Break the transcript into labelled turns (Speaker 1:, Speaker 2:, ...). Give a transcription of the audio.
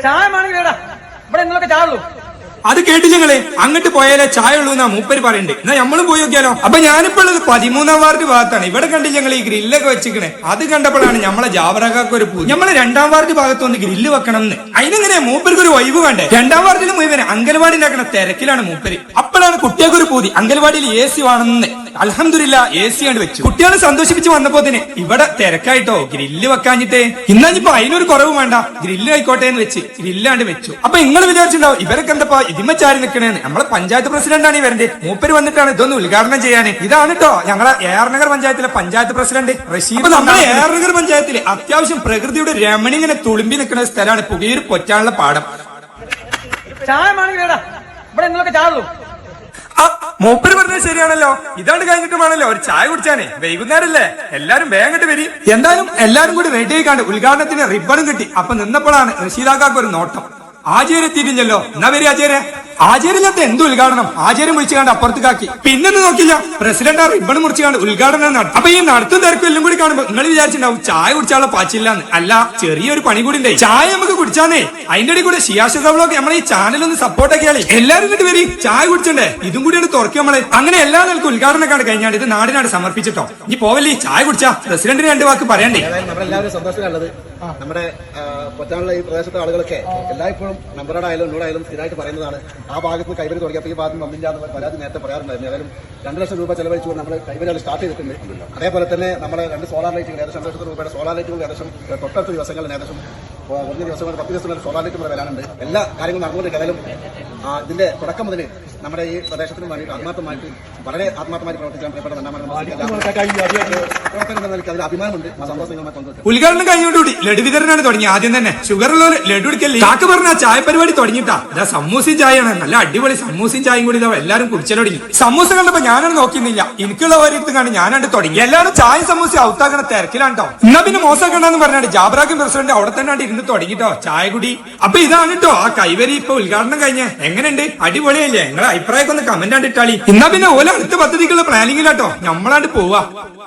Speaker 1: ചായ വേണമെങ്കിൽ വേടാ ഇവിടെ
Speaker 2: അത് കേട്ടില്ലേ അങ്ങോട്ട് പോയാലേ ചായ ഉള്ളൂ എന്നാ മൂപ്പര് പറയണ്ടേ. എന്നാ നമ്മളും പോയി നോക്കിയാലോ? അപ്പൊ ഞാനിപ്പോ ഉള്ളത് പതിമൂന്നാം വാർഡ് ഭാഗത്താണ്. ഇവിടെ കണ്ടില്ല ഈ ഗ്രില്ലൊക്കെ വെച്ചിക്കണേ അത് കണ്ടപ്പോഴാണ് നമ്മളെ ജാവറകാക്ക് ഒരു പൂ നമ്മളെ രണ്ടാം വാർഡ് ഭാഗത്ത് ഒന്ന് ഗ്രില്ല് വെക്കണം എന്ന് അതിനെങ്ങനെ മൂപ്പർക്ക് ഒരു വൈവ് വേണ്ടേ? രണ്ടാം വാർഡിൽ മുഴുവൻ അംഗൻവാടി ഉണ്ടാക്കണ തിരക്കിലാണ് മൂപ്പര്. അപ്പോഴാണ് കുട്ടികൾക്ക് ഒരു പൂതി. അംഗൻവാടിയിൽ എ സി വേണമെന്ന് അലഹമില്ല എ സി ആണ് വെച്ചു. കുട്ടികളെ സന്തോഷിപ്പിച്ച് വന്നപ്പോ തന്നെ ഇവിടെ തിരക്കായിട്ടോ ഗ്രില്ല് വെക്കാഞ്ഞിട്ടേ. ഇന്നിപ്പോ അതിനൊരു കുറവ് വേണ്ട. ഗ്രില്ല് ആയിക്കോട്ടെ എന്ന് വെച്ച് ഗ്രില്ലാണ്ട് വെച്ചു. അപ്പൊ നിങ്ങൾ വിചാരിച്ചിട്ടുണ്ടാവും ഇവരൊക്കെ എന്താ ഇതിമച്ചാരി നിൽക്കണേന്ന് നമ്മളെ പഞ്ചായത്ത് പ്രസിഡന്റ് ആണ് ഇവരുടെ മൂപ്പര് വന്നിട്ടാണ് ഇതൊന്ന് ഉദ്ഘാടനം ചെയ്യാൻ ഇതാണ് കേട്ടോ ഞങ്ങളെ ഏറനഗർ പഞ്ചായത്തിലെ പഞ്ചായത്ത് പ്രസിഡന്റ് റഷീദ് നമ്മുടെ ഏറനഗർ പഞ്ചായത്തിൽ അത്യാവശ്യം പ്രകൃതിയുടെ രമണി ഇങ്ങനെ തുളുമ്പി നിൽക്കുന്ന സ്ഥലമാണ് പുകയൂർ പൊറ്റാനുള്ള പാടം.
Speaker 1: ചായ വേടാ ഇവിടെ നിങ്ങളൊക്കെ
Speaker 2: ആ, മൂപ്പര് പറഞ്ഞത് ശരിയാണല്ലോ. ഇതാണ്ട് കഴിഞ്ഞിട്ടുമാണല്ലോ ഒരു ചായ കുടിച്ചാനേ. വൈകുന്നേരല്ലേ? എല്ലാരും വേഗം വരി. എന്തായാലും എല്ലാരും കൂടി റെഡി ആയിക്കാണ്ട് ഉദ്ഘാടനത്തിന് റിബണും കിട്ടി. അപ്പൊ നിന്നപ്പോഴാണ് റഷീദാക്കാക്ക് ഒരു നോട്ടം. ആചാര്യ എന്നാ വരി ആചാര്യ? ആചാര്യല്ലാത്ത എന്ത് ഉദ്ഘാടനം? ആചാര്യം വിളിച്ചു കണ്ട് അപ്പുറത്തേക്കാക്കി പിന്നെ നോക്കില്ല. പ്രസിഡന്റ് ആ റിബൺ മുറിച്ചു കണ്ട് ഉദ്ഘാടനം നടത്തും അപ്പൊ ഈ നടത്തും തിരക്കും എല്ലാം കൂടി കാണുമ്പോ നിങ്ങൾ വിചാരിച്ചിട്ടുണ്ടാവും ചായ കുടിച്ചാലുള്ള പാച്ചില്ലാന്ന് അല്ല ചെറിയൊരു പണി കൂടി ചായ നമുക്ക് കുടിച്ചാന്നേ. അതിന്റെ ഇടയിൽ കൂടെ ശിയാശ നമ്മളെ ഈ ചാനൽ ഒന്ന് സപ്പോർട്ട് ആക്കിയാലേ എല്ലാരും ഇങ്ങോട്ട് വരി. ചായ കുടിച്ചണ്ടേ? ഇതും കൂടി ഒന്ന് തുറക്കി നമ്മളെ. അങ്ങനെ എല്ലാ നിലക്കും ഉദ്ഘാടനം കണ്ട് കഴിഞ്ഞാൽ ഇത് നാടിനാട് സമർപ്പിച്ചിട്ടോ. ഇനി പോവല്ലേ? ചായ കുടിച്ചാ. പ്രസിഡന്റിന് രണ്ട് വാക്ക് പറയണ്ടേ?
Speaker 3: സന്തോഷമുള്ളത് നമ്മുടെ പൊറ്റാനുള്ള ഈ പ്രദേശത്തെ ആളുകളൊക്കെ എല്ലായ്പ്പോഴും നമ്പറോടായാലും എന്നോടായാലും സ്ഥിരമായിട്ട് പറയുന്നതാണ്. ആ ഭാഗത്ത് കൈവരി തുടങ്ങിയപ്പോൾ ഈ ഭാഗത്ത് വന്നില്ല എന്ന് പരാതി നേരത്തെ പറയാറുണ്ടായിരുന്നു. ഏതായാലും രണ്ട് ലക്ഷം രൂപ ചെലവഴിച്ചുകൊണ്ട് നമ്മൾ കൈവരി സ്റ്റാർട്ട് ചെയ്തിട്ടുണ്ട്. അതേപോലെ തന്നെ നമ്മുടെ രണ്ട് സോളാർ ലൈറ്റുകൾ ഏകദേശം രണ്ട് ലക്ഷം രൂപയുടെ സോളാർ ലൈറ്റുകൾ ഏകദേശം തൊട്ടടുത്ത ദിവസങ്ങളിൽ ഏകദേശം ഒന്ന് ദിവസം പത്ത് ദിവസം വരെ സോളാർ ലൈറ്റ് വരെ വരാനുണ്ട് എല്ലാ കാര്യങ്ങളും നടന്നുകൊണ്ട് ഇതിന്റെ തുടക്കം മുതൽ നമ്മുടെ ഈ പ്രദേശത്തിന് വേണ്ടിയിട്ട് ആത്മാർത്ഥമായിട്ട് വളരെ ആത്മാർത്ഥമായിട്ട് പ്രവർത്തിക്കാൻ പ്രിയപ്പെട്ട പ്രവർത്തനം
Speaker 2: ഉദ്ഘാടനം കഴിഞ്ഞോടുകൂടി ലഡു വിതരണമാണ് തുടങ്ങി. ആദ്യം തന്നെ ഷുഗർ ഉള്ളവർ ലഡു എടുക്കല്ലേ കാക്ക് പറഞ്ഞ ചായ പരിപാടി തുടങ്ങിട്ടാ ഇതാ സമൂസയും ചായയാണ്. നല്ല അടിപൊളി സമൂസയും ചായയും കൂടി ഇതാ എല്ലാരും കുടിച്ചലോടി സമൂസ കണ്ടപ്പോ ഞാനാണ് നോക്കിയിരുന്നില്ല. എനിക്കുള്ള ഓരോരുത്തും കണ്ട് ഞാനാണ് തുടങ്ങി. എല്ലാവരും ചായ സമൂസ ഔത്താക്കണ തിരക്കിലാണ് കേട്ടോ എന്നാ പിന്നെ മോശമാക്കണ്ടെന്ന് പറഞ്ഞാണ് ജാബ്രാഖിൻ പ്രസിഡന്റ് അവിടെ തന്നെ ഇരുന്ന് തുടങ്ങിട്ടോ ചായ കുടി. അപ്പൊ ഇതാണ് കേട്ടോ ആ കൈവരി ഇപ്പൊ ഉദ്ഘാടനം കഴിഞ്ഞ. എങ്ങനെയുണ്ട്? അടിപൊളിയല്ലേ? നിങ്ങളെ അഭിപ്രായമൊക്കെ ഒന്ന് കമന്റ് ആണ് ഇട്ടാളി. എന്നാ പിന്നെ ഓല അടുത്ത പദ്ധതിക്കുള്ള പ്ലാനിങ്ങിലാട്ടോ നമ്മളാണ്ട് പോവാ.